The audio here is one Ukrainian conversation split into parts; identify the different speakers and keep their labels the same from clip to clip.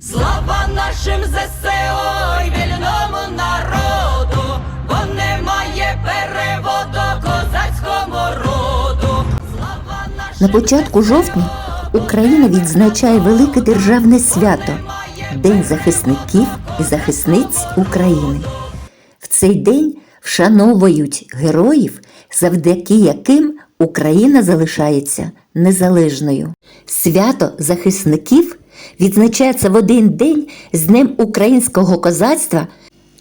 Speaker 1: Слава нашим ЗСО й вільному народу, бо немає переводу козацькому роду. Слава нашим
Speaker 2: На початку жовтня Україна відзначає велике державне свято День захисників і захисниць України. В цей день вшановують героїв, завдяки яким Україна залишається незалежною. Свято захисників відзначається в один день з Днем українського козацтва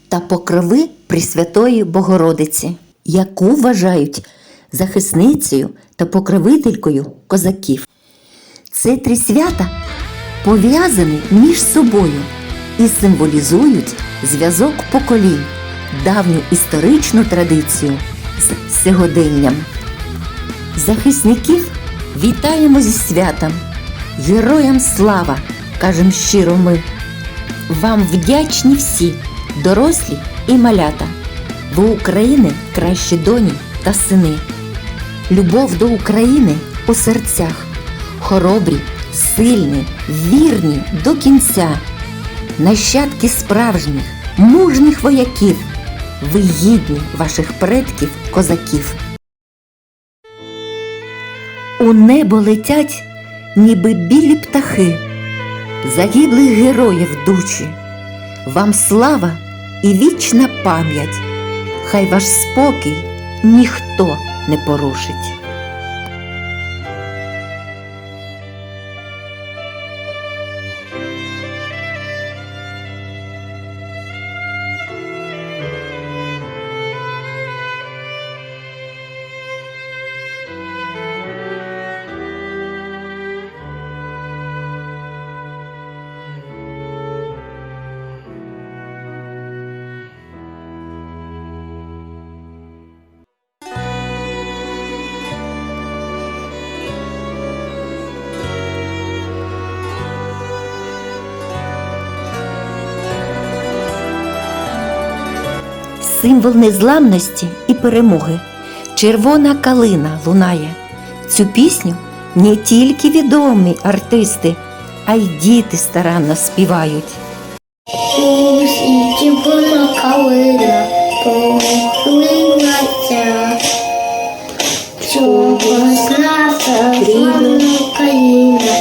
Speaker 2: та покрови Пресвятої Богородиці, яку вважають захисницею та покровителькою козаків. Це три свята пов'язані між собою і символізують зв'язок поколінь, давню історичну традицію з сьогоденням. Захисників вітаємо зі святом, героям слава, кажем щиро ми. Вам вдячні всі, дорослі і малята. Ви України кращі доні та сини. Любов до України у серцях, хоробрі, сильні, вірні до кінця, нащадки справжніх, мужніх вояків, ви гідні ваших предків козаків. У небо летять, ніби білі птахи, загиблих героїв душі. Вам слава і вічна пам'ять, хай ваш спокій ніхто не порушить. Символ незламності і перемоги. Червона калина лунає. Цю пісню не тільки відомі артисти, а й діти старанно співають.
Speaker 3: У світі вона калина похилилася, Чого наша рідна Україна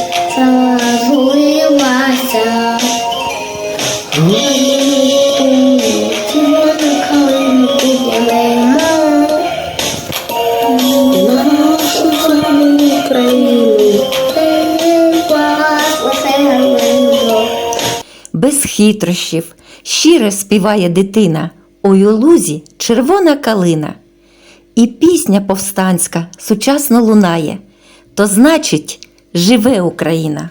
Speaker 2: хитрощів, щиро співає дитина. Ой у лузі червона калина. І пісня повстанська сучасно лунає. То значить, живе Україна.